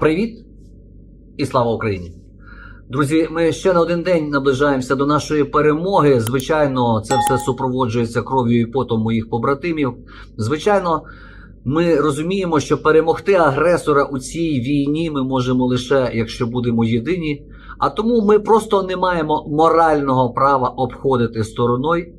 Привіт і слава Україні! Друзі, ми ще на один день наближаємося до нашої перемоги. Звичайно, це все супроводжується кров'ю і потом моїх побратимів. Звичайно, ми розуміємо, що перемогти агресора у цій війні ми можемо лише якщо будемо єдині. А тому ми просто не маємо морального права обходити стороною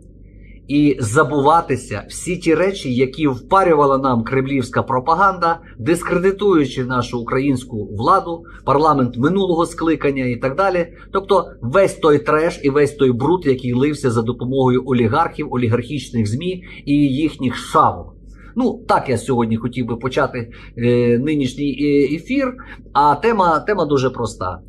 і забуватися всі ті речі, які впарювала нам кремлівська пропаганда, дискредитуючи нашу українську владу, парламент минулого скликання і так далі. Тобто весь той треш і весь той бруд, який лився за допомогою олігархів, олігархічних змі і їхніх шавок. Ну, так я сьогодні хотів би почати е, нинішній е, ефір. А тема, тема дуже проста.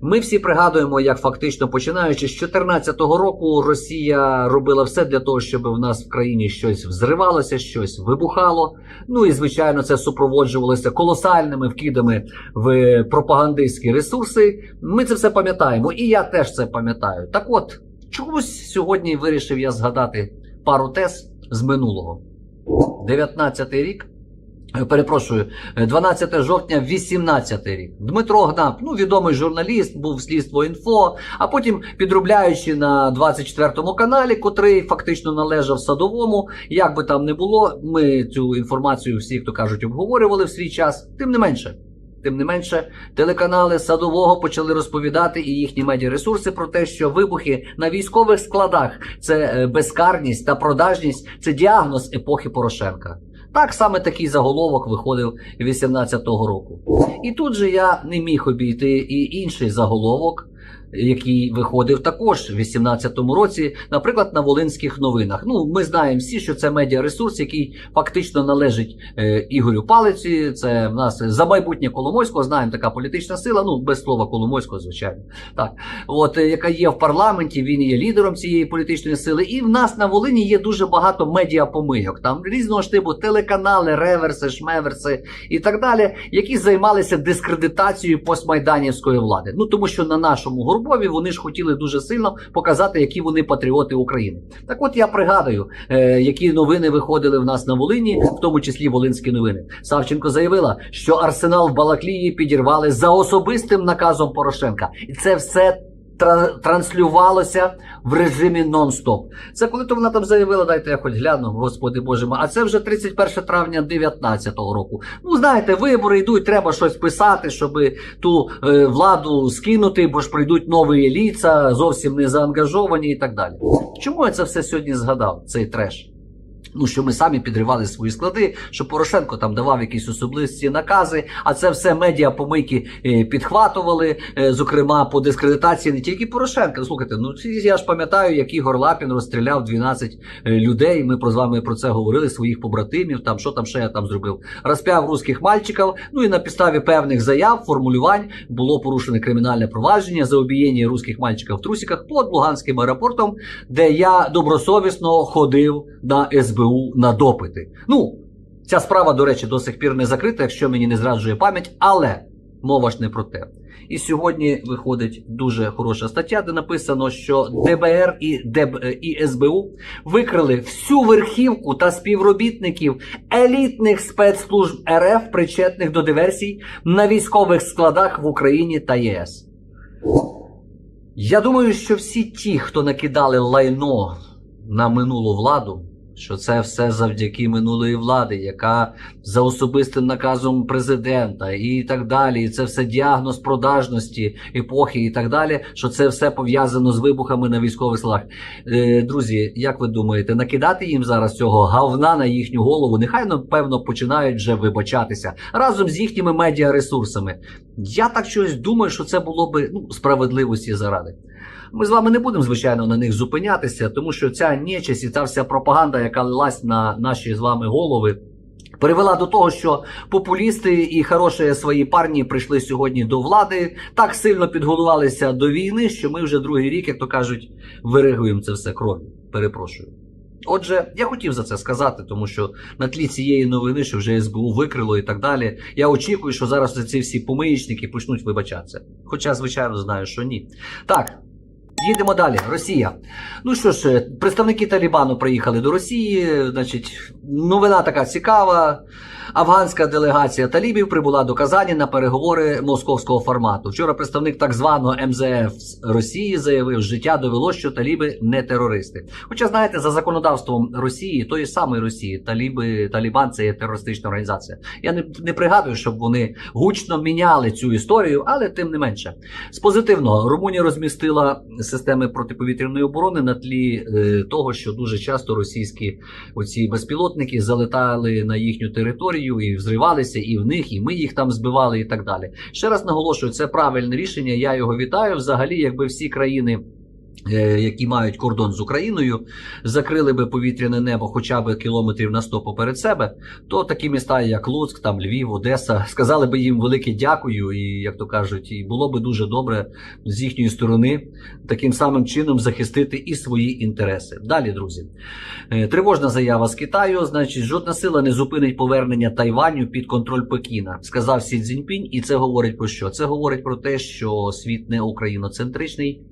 Ми всі пригадуємо, як фактично починаючи з 2014 року, Росія робила все для того, щоб в нас в країні щось взривалося, щось вибухало. Ну і звичайно, це супроводжувалося колосальними вкидами в пропагандистські ресурси. Ми це все пам'ятаємо, і я теж це пам'ятаю. Так от, чомусь сьогодні вирішив я згадати пару тез з минулого. 19 рік. е, Перепрошую, е, 12 жовтня, 18 рік. Дмитро Гнап, ну відомий журналіст, був слідство інфо, а потім підробляючи на 24 каналі, котрий фактично належав садовому. Як би там не було, ми цю інформацію всі, хто кажуть, обговорювали в свій час. Тим не менше. Тим не менше, телеканали садового почали розповідати і їхні медіаресурси про те, що вибухи на військових складах це е, безкарність та продажність, це діагноз епохи Порошенка. Так саме такий заголовок виходив 18-го року. І тут же я не міг обійти і інший заголовок, який виходив також в 18-му році, наприклад, на Волинських новинах. Ну, ми знаємо всі, що це медіаресурс, який фактично належить е, Ігорю Палиці. Це в нас за майбутнє Коломойського. Знаємо така політична сила. Ну без слова Коломойського, звичайно. Так, от е, яка є в парламенті, він є лідером цієї політичної сили. І в нас на Волині є дуже багато медіапомийок. Там різного штибу телеканали, реверси, шмеверси і так далі, які займалися дискредитацією постмайданівської влади. Ну тому що на нашому Горбові вони ж хотіли дуже сильно показати, які вони патріоти України. Так от я пригадую, е, які новини виходили в нас на Волині, в тому числі Волинські новини. Савченко заявила, що арсенал в Балаклії підірвали за особистим наказом Порошенка, і це все. Тра- Транслювалося в режимі нон-стоп. Це коли то вона там заявила, дайте я хоч гляну, господи боже мій. А це вже 31 травня 2019 року. Ну знаєте, вибори йдуть, треба щось писати, щоб ту е, владу скинути, бо ж прийдуть нові ліца, зовсім не заангажовані і так далі. Чому я це все сьогодні згадав? Цей треш? Ну, що ми самі підривали свої склади, що Порошенко там давав якісь особисті накази, а це все медіа помийки е, підхватували, е, зокрема по дискредитації не тільки Порошенка. Ну, Слухайте, ну я ж пам'ятаю, як Ігор Лапін розстріляв 12 е, людей. Ми про з вами про це говорили, своїх побратимів. Там що там ще я там зробив? Розп'яв русських мальчиків. Ну і на підставі певних заяв, формулювань було порушене кримінальне провадження за обієння русських мальчиків в трусиках під Луганським аеропортом, де я добросовісно ходив на СБУ на допити. Ну, ця справа, до речі, до сих пір не закрита, якщо мені не зраджує пам'ять, але мова ж не про те. І сьогодні виходить дуже хороша стаття, де написано, що ДБР і, ДБ, і СБУ викрили всю верхівку та співробітників елітних спецслужб РФ, причетних до диверсій на військових складах в Україні та ЄС. Я думаю, що всі ті, хто накидали лайно на минулу владу, що це все завдяки минулої влади, яка за особистим наказом президента і так далі, і це все діагноз продажності епохи і так далі, що це все пов'язано з вибухами на військових складах. Е, друзі, як ви думаєте, накидати їм зараз цього говна на їхню голову? Нехай напевно починають вже вибачатися разом з їхніми медіаресурсами. Я так щось думаю, що це було би ну, справедливості заради. Ми з вами не будемо, звичайно, на них зупинятися, тому що ця нечисть і ця вся пропаганда, яка лилась на наші з вами голови, привела до того, що популісти і хороші свої парні прийшли сьогодні до влади, так сильно підготувалися до війни, що ми вже другий рік, як то кажуть, виригуємо це все кров'ю. Перепрошую. Отже, я хотів за це сказати, тому що на тлі цієї новини, що вже СБУ викрило і так далі, я очікую, що зараз ці всі помиїчники почнуть вибачатися. Хоча, звичайно, знаю, що ні. Так, їдемо далі. Росія. Ну що ж, представники Талібану приїхали до Росії. Значить, новина така цікава. Афганська делегація талібів прибула до Казані на переговори московського формату. Вчора представник так званого МЗФ Росії заявив, життя довело, що таліби не терористи. Хоча знаєте, за законодавством Росії, тої самої Росії, таліби, Талібан це є терористична організація. Я не, не пригадую, щоб вони гучно міняли цю історію, але тим не менше. З позитивного Румунія розмістила системи протиповітряної оборони на тлі е, того, що дуже часто російські оці безпілотники залетали на їхню територію і взривалися, і в них, і ми їх там збивали, і так далі. Ще раз наголошую, це правильне рішення. Я його вітаю. Взагалі, якби всі країни. Е, Які мають кордон з Україною, закрили би повітряне небо хоча б кілометрів на 100 поперед себе, то такі міста, як Луцьк, там Львів, Одеса, сказали би їм велике дякую, і як то кажуть, і було би дуже добре з їхньої сторони таким самим чином захистити і свої інтереси. Далі, друзі, Е, тривожна заява з Китаю. Значить, жодна сила не зупинить повернення Тайваню під контроль Пекіна, сказав Сі Цзіньпінь, і це говорить про що? Це говорить про те, що світ не україноцентричний.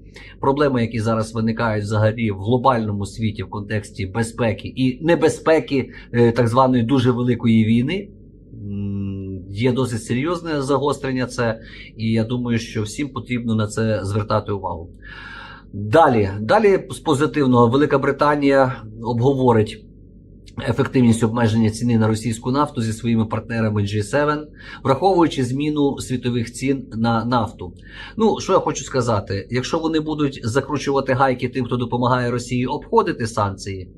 Проблеми, які зараз виникають взагалі в глобальному світі в контексті безпеки і небезпеки е, так званої дуже великої війни. Є досить серйозне загострення це, і я думаю, що всім потрібно на це звертати увагу. Далі, далі з позитивного Велика Британія обговорить ефективність обмеження ціни на російську нафту зі своїми партнерами G7, враховуючи зміну світових цін на нафту. Ну, що я хочу сказати, якщо вони будуть закручувати гайки тим, хто допомагає Росії обходити санкції,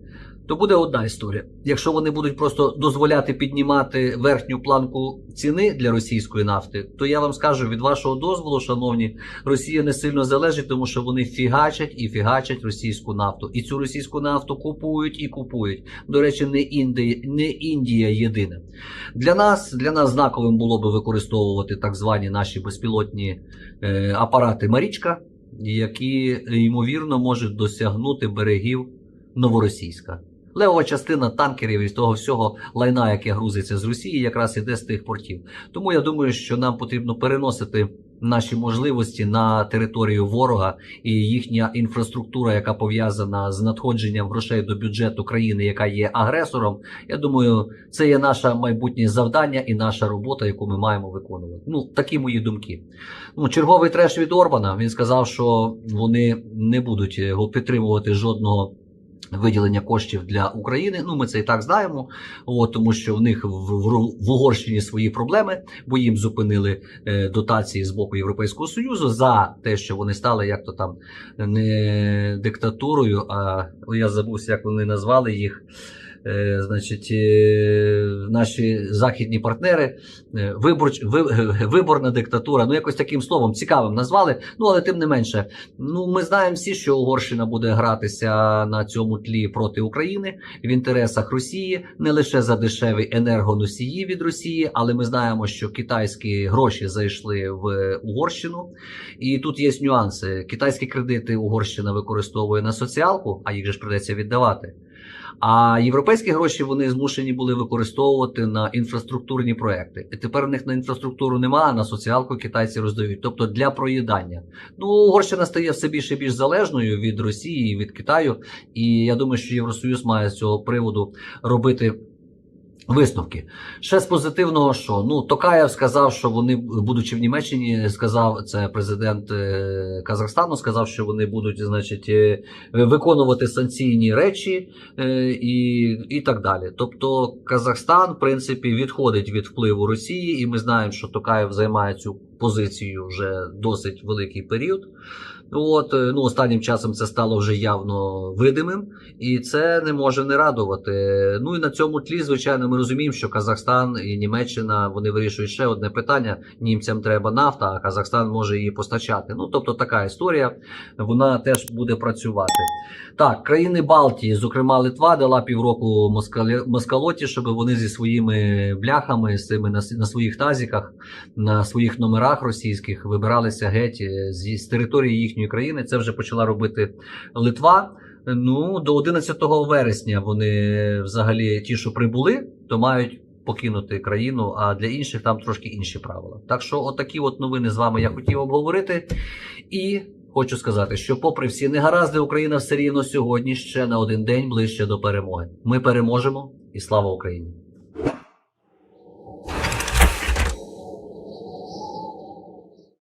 то буде одна історія. Якщо вони будуть просто дозволяти піднімати верхню планку ціни для російської нафти, то я вам скажу від вашого дозволу, шановні, Росія не сильно залежить, тому що вони фігачать і фігачать російську нафту. І цю російську нафту купують і купують. До речі, не Індія, не Індія єдина. Для нас, для нас знаковим було би використовувати так звані наші безпілотні е, апарати Марічка, які ймовірно можуть досягнути берегів Новоросійська. Левова частина танкерів і того всього лайна, яке грузиться з Росії, якраз іде з тих портів. Тому я думаю, що нам потрібно переносити наші можливості на територію ворога і їхня інфраструктура, яка пов'язана з надходженням грошей до бюджету країни, яка є агресором. Я думаю, це є наше майбутнє завдання і наша робота, яку ми маємо виконувати. Ну, такі мої думки. Ну, черговий треш від Орбана. Він сказав, що вони не будуть е, підтримувати жодного. Виділення коштів для України, ну ми це і так знаємо, от, тому що в них в, в, в Угорщині свої проблеми, бо їм зупинили е, дотації з боку Європейського Союзу за те, що вони стали як то там не диктатурою, а я забувся, як вони назвали їх. Е, значить, е, наші західні партнери, е, виборч, ви, виборна диктатура, ну якось таким словом цікавим назвали. Ну але тим не менше, ну ми знаємо всі, що Угорщина буде гратися на цьому тлі проти України в інтересах Росії, не лише за дешеві енергоносії від Росії, але ми знаємо, що китайські гроші зайшли в Угорщину, і тут є нюанси. Китайські кредити Угорщина використовує на соціалку, а їх же ж придеться віддавати. А європейські гроші вони змушені були використовувати на інфраструктурні проекти. І тепер в них на інфраструктуру немає, на соціалку китайці роздають, тобто для проїдання. Ну, Угорщина стає все більше і більш залежною від Росії від Китаю. І я думаю, що Євросоюз має з цього приводу робити. Висновки ще з позитивного, що ну Токаєв сказав, що вони, будучи в Німеччині, сказав це президент е, Казахстану, сказав, що вони будуть, значить, е, виконувати санкційні речі е, і, і так далі. Тобто Казахстан, в принципі, відходить від впливу Росії, і ми знаємо, що Токаєв займає цю позицію вже досить великий період. От е, ну останнім часом це стало вже явно видимим, і це не може не радувати. Ну і на цьому тлі, звичайно, ми розуміємо, що Казахстан і Німеччина вони вирішують ще одне питання: німцям треба нафта, а Казахстан може її постачати. Ну тобто така історія, вона теж буде працювати. Так, країни Балтії, зокрема Литва, дала півроку москалі, москалоті, щоб вони зі своїми бляхами, з цими на, на своїх тазіках, на своїх номерах російських вибиралися геть е, з, з території їхньої країни. Це вже почала робити Литва. Ну, до 11 вересня вони взагалі ті, що прибули, то мають покинути країну, а для інших там трошки інші правила. Так що, отакі от новини з вами я хотів обговорити. І хочу сказати, що, попри всі негаразди, Україна все рівно сьогодні ще на один день ближче до перемоги. Ми переможемо і слава Україні!